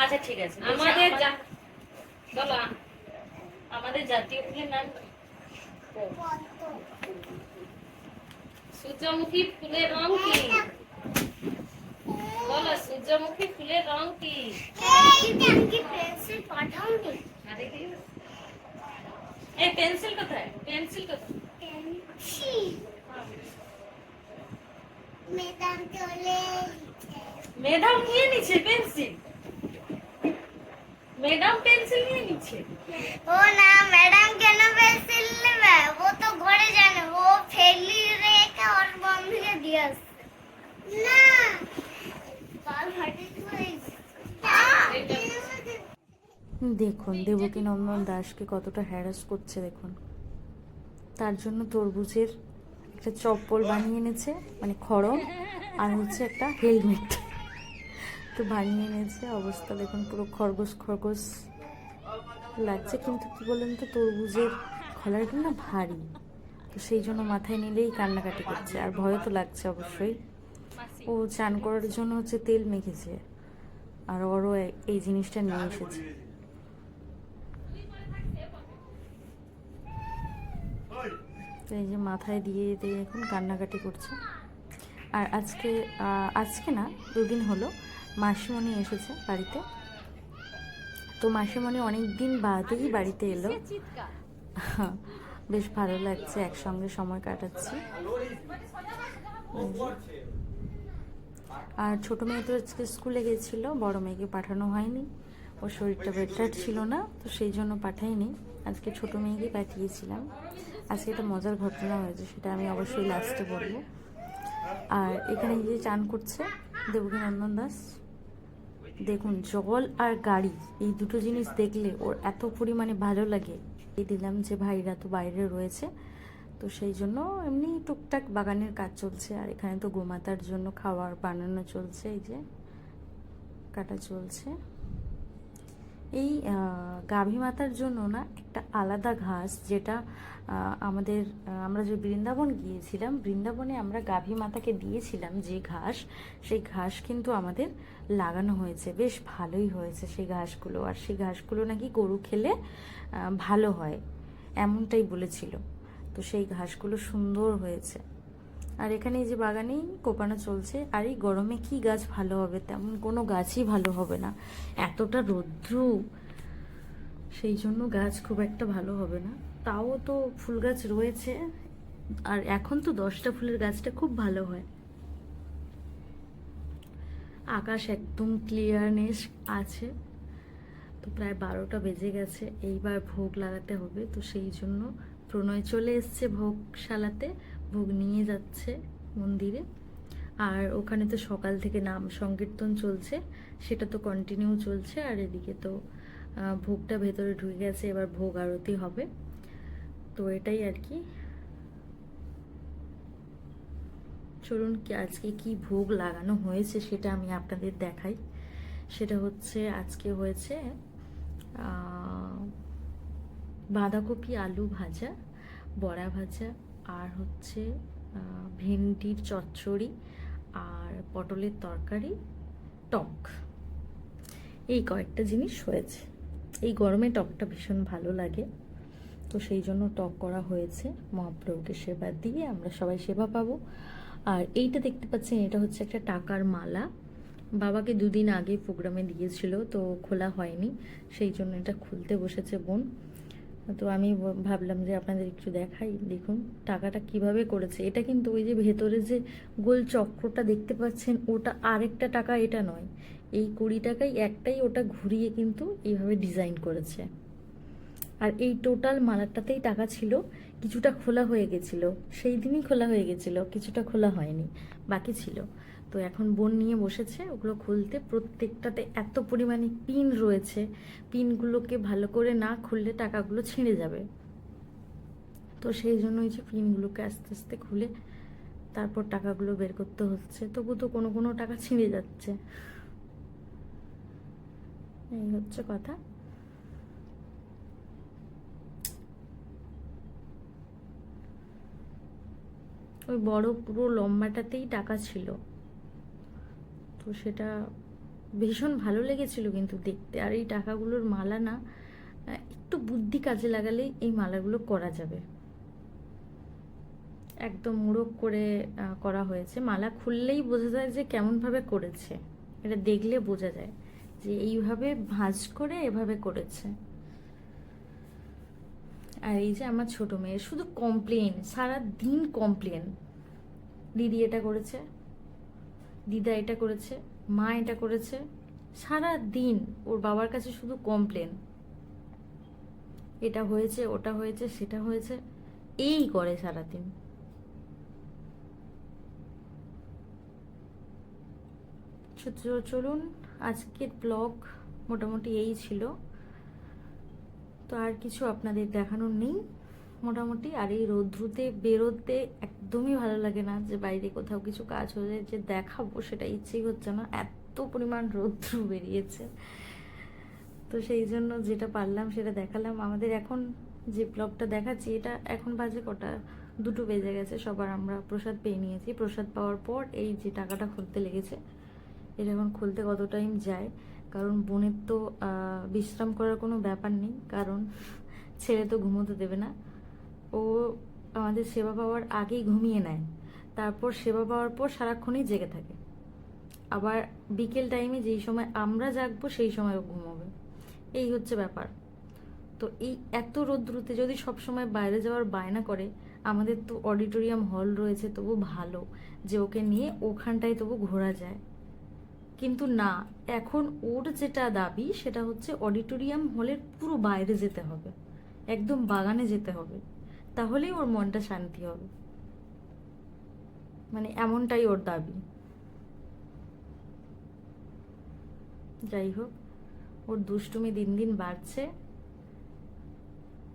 আচ্ছা ঠিক আছে। আমাদের বলো আমাদের জাতীয় ফুলের নাম কি? সূর্যমুখী ফুলের রং কি? বলো সূর্যমুখী ফুলের রং কি? এই পেন্সিল কোথায়? পেন্সিল কোথায়? ম্যাডাম নিয়ে নিচ্ছে পেন্সিল? ম্যাডাম পেন্সিল নিয়ে নিচ্ছে। ও না ম্যাডাম কেন পেন্সিল নেবে? ও তো ঘরে জানে ও ফেলি রেখে ওর বন্ধুকে দিয়ে আসছে। না কাল হাটে দেখুন দেবকী নন্দন দাসকে কতটা হ্যারাস করছে দেখুন। তার জন্য তরমুজের একটা চপ্পল বানিয়ে এনেছে মানে খড়ম আর হচ্ছে একটা হেলমেট তো বানিয়ে এনেছে অবস্থা দেখুন পুরো খরগোশ খরগোশ লাগছে, কিন্তু কি বলেন তো, তরমুজের খোলাটা না ভারী। তো সেই জন্য মাথায় নিলেই কান্নাকাটি করছে, আর ভয় তো লাগছে অবশ্যই। ও চান করার জন্য হচ্ছে তেল মেখেছে, আর ওরও এই জিনিসটা নিয়ে এসেছে। তো এই যে মাথায় দিয়ে দিয়ে এখন কান্নাকাটি করছে। আর আজকে আজকে না, দুদিন হলো মাসিমণি এসেছে বাড়িতে। তো মাসিমণি অনেক দিন বাদেই বাড়িতে এলো। বেশ ভালো লাগছে, একসঙ্গে সময় কাটাচ্ছি। আর ছোট মেয়ে তো আজকে স্কুলে গেছিল, বড় মেয়েকে পাঠানো হয়নি। ওর শরীরটা বেটার ছিল না, তো সেই জন্য পাঠাইনি আজকে ছোট মেয়েকে পাঠিয়েছিলাম। আজকে একটা মজার ঘটনা হয়েছে, সেটা আমি অবশ্যই লাস্টে বলব। আর এখানে যে চান করছে দেবকী নন্দন দাস। দেখুন, জল আর গাড়ি, এই দুটো জিনিস দেখলে ওর এত পরিমাণে ভালো লাগে। এই দিলাম যে ভাইরা তো বাইরে রয়েছে, তো সেই জন্য এমনি টুকটাক বাগানের কাজ চলছে। আর এখানে তো গোমাতার জন্য খাওয়ার বানানো চলছে, এই যে কাটা চলছে। এই গাভী মাতার জন্য না একটা আলাদা ঘাস যেটা আমাদের আমরা যে বৃন্দাবন গিয়েছিলাম, বৃন্দাবনে আমরা গাভী মাতাকে দিয়েছিলাম যে ঘাস, সেই ঘাস কিন্তু আমাদের লাগানো হয়েছে। বেশ ভালোই হয়েছে সেই ঘাসগুলো। আর সেই ঘাসগুলো নাকি গরু খেলে ভালো হয়, এমনটাই বলেছিল। তো সেই ঘাসগুলো সুন্দর হয়েছে। আর এখানে এই যে বাগানেই কোপানো চলছে, আর এই গরমে কি গাছ ভালো হবে? তেমন কোনো গাছই ভালো হবে না। এতটা রৌদ্র, সেই জন্য গাছ খুব একটা ভালো হবে না। তাও তো ফুল গাছ রয়েছে, আর এখন তো দশটা ফুলের গাছটা খুব ভালো হয়। আকাশ একদম ক্লিয়ারনেস আছে। তো প্রায় বারোটা বেজে গেছে, এইবার ভোগ লাগাতে হবে। তো সেই জন্য প্রণয় চলে এসছে ভোগশালাতে। ভোগ নিয়ে যাচ্ছে মন্দিরে। আর ওখানে তো সকাল থেকে নাম সংকীর্তন চলছে, সেটা তো কন্টিনিউ চলছে, আর এদিকে তো ভোগটা ভেতরে ঢুকে গেছে, এবার ভোগ আরতি হবে। তো এটাই আর কি। চলুন কি আজকে কি ভোগ লাগানো হয়েছে সেটা আমি আপনাদের দেখাই। সেটা হচ্ছে, আজকে হয়েছে বাঁধাকপি আলু ভাজা, বড়া ভাজা আর হচ্ছে ভেন্ডির চচ্চড়ি আর পটলের তরকারি, টক। এই কয়েকটা জিনিস হয়েছে। এই গরমে টকটা ভীষণ ভালো লাগে। তো সেই জন্য টক করা হয়েছে। মহাপ্রভুকে সেবা দিয়ে আমরা সবাই সেবা পাবো। আর এইটা দেখতে পাচ্ছেন, এটা হচ্ছে একটা টাকার মালা। বাবাকে দুদিন আগে প্রোগ্রামে দিয়েছিল, তো খোলা হয়নি। সেই জন্য এটা খুলতে বসেছে বোন। তো আমি ভাবলাম যে আপনাদের একটু দেখাই, দেখুন টাকাটা কীভাবে করেছে। এটা কিন্তু ওই যে ভেতরে যে গোল চক্রটা দেখতে পাচ্ছেন, ওটা আরেকটা টাকা, এটা নয়। এই কুড়ি টাকাই একটাই ওটা ঘুরিয়ে কিন্তু এইভাবে ডিজাইন করেছে। আর এই টোটাল মালাটাতেই টাকা ছিল, কিছুটা খোলা হয়ে গেছিল। সেই দিনই খোলা হয়ে গেছিল, কিছুটা খোলা হয়নি, বাকি ছিল। তো এখন বোন নিয়ে বসেছে, ওগুলো খুলতে। প্রত্যেকটাতে এত পরিমাণে পিন রয়েছে, পিনগুলোকে ভালো করে না খুললে টাকাগুলো ছিঁড়ে যাবে। তো সেই জন্য ওই যে পিনগুলোকে আস্তে আস্তে খুলে তারপর টাকাগুলো বের করতে হচ্ছে। তবু তো কোনো কোনো টাকা ছিঁড়ে যাচ্ছে। এই হচ্ছে কথা। ওই বড় পুরো লম্বাটাতেই টাকা ছিল। তো সেটা ভীষণ ভালো লেগেছিল কিন্তু দেখতে। আর এই টাকাগুলোর মালা না একটু বুদ্ধি কাজে লাগালেই এই মালাগুলো করা যাবে। একদম মুড়ক করে করা হয়েছে। মালা খুললেই বোঝা যায় যে কেমনভাবে করেছে। এটা দেখলে বোঝা যায় যে এইভাবে ভাঁজ করে এভাবে করেছে। আর এই যে আমার ছোট মেয়ে, শুধু কমপ্লেন সারা দিন কমপ্লেন দিদি এটা করেছে। দিদা এটা করেছে, মা এটা করেছে, সারা দিন ওর বাবার কাছে শুধু কমপ্লেন এটা হয়েছে, ওটা হয়েছে, সেটা হয়েছে, এই করে সারাদিন। চলুন, আজকের ব্লগ মোটামুটি এই ছিল। তো আর কিছু আপনাদের দেখানোর নেই। মোটামুটি আর এই রৌদ্রুতে বেরোতে একদমই ভালো লাগে না যে বাইরে কোথাও কিছু কাজ হলে যে দেখাবো সেটা ইচ্ছেই হচ্ছে না। এত পরিমাণ রৌদ্র বেরিয়েছে। তো সেই জন্য যেটা পারলাম সেটা দেখালাম। আমাদের এখন যে ব্লগটা দেখাচ্ছি, এটা এখন বাজে কটা? দুটো বেজে গেছে, সবার আমরা প্রসাদ পেয়ে নিয়েছি। প্রসাদ পাওয়ার পর এই যে টাকাটা খুলতে লেগেছে, এটা এখন খুলতে কত টাইম যায়? কারণ বোনের তো বিশ্রাম করার কোনো ব্যাপার নেই। কারণ ছেলে তো ঘুমোতে দেবে না। ও আমাদের সেবা পাওয়ার আগেই ঘুমিয়ে নেয়। তারপর সেবা পাওয়ার পর সারাক্ষণই জেগে থাকে। আবার বিকেল টাইমে যেই সময় আমরা জাগবো, সেই সময় ঘুমোবে। এই হচ্ছে ব্যাপার। তো এই এত রোদ্রুতে যদি সব সময় বাইরে যাওয়ার বায়না করে, আমাদের তো অডিটোরিয়াম হল রয়েছে, তবু ভালো যে ওকে নিয়ে ওখানটায় তবু ঘোরা যায়। কিন্তু না, এখন ওর যেটা দাবি, সেটা হচ্ছে অডিটোরিয়াম হলের পুরো বাইরে যেতে হবে। একদম বাগানে যেতে হবে। তাহলেই ওর মনটা শান্তি হবে। মানে এমনটাই ওর দাবি। যাই হোক, ওর দুষ্টুমি দিন দিন বাড়ছে।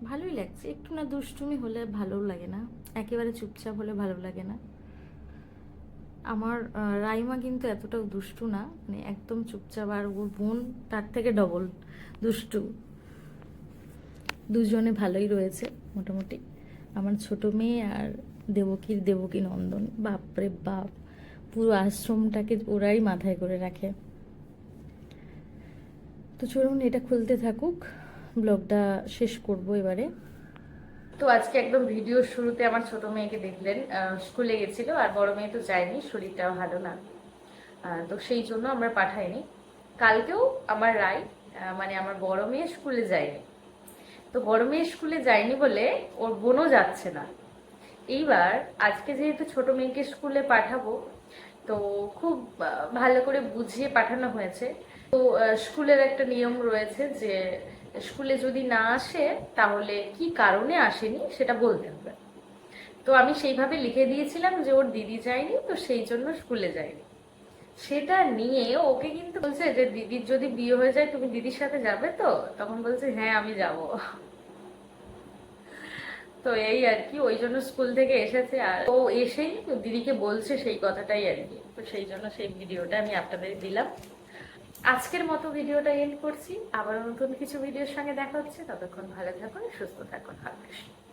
ভালোই লাগছে, একটু না দুষ্টুমি হলে ভালো লাগে না। একেবারে চুপচাপ হলে ভালো লাগে না। আমার রাইমা কিন্তু এতটাও দুষ্টু না মানে একদম চুপচাপ, আর ওর বোন তার থেকে ডবল দুষ্টু। দুজনে ভালোই রয়েছে, মোটামুটি। আমার ছোট মেয়ে আর দেবকীর দেবকী নন্দন। বাপরে বাপ, পুরো আশ্রমটাকে ওরাই মাথায় করে রাখে। তো চলুন, এটা খুলতে থাকুক। ব্লগটা শেষ করব এবারে। তো আজকে একদম ভিডিও শুরুতে আমার ছোট মেয়েকে দেখলেন। স্কুলে গেছিল আর বড় মেয়ে তো যায়নি, শরীরটাও ভালো না। তো সেই জন্য আমরা পাঠাইনি। কালকেও আমার রায় মানে আমার বড় মেয়ে স্কুলে যায়নি। তো মেয়ে স্কুলে যায়নি বলে ওর বোনও যাচ্ছে না। এইবার আজকে যেহেতু ছোট মেয়েকে স্কুলে পাঠাবো, তো খুব ভালো করে বুঝিয়ে পাঠানো হয়েছে। তো স্কুলের একটা নিয়ম রয়েছে যে স্কুলে যদি না আসে তাহলে কি কারণে আসেনি সেটা বলতে হবে। তো আমি সেইভাবে লিখে দিয়েছিলাম যে ওর দিদি যায়নি, তো সেই জন্য স্কুলে যায়নি। সেটা নিয়ে ওকে কিন্তু বলছে যে, দিদির যদি বিয়ে হয়ে যায়, তুমি দিদির সাথে যাবে তো? তখন বলছে হ্যাঁ আমি যাব। তো এই আর কি, ওই জন্য স্কুল থেকে এসেছে। আর ও এসেই দিদিকে বলছে সেই কথাটাই আর কি। তো সেই জন্য সেই ভিডিওটা আমি আপনাদের দিলাম। আজকের মতো ভিডিওটা এন্ড করছি। আবার নতুন কিছু ভিডিওর সঙ্গে দেখা হচ্ছে। ততক্ষণ ভালো থাকুন, সুস্থ থাকুন। হালকা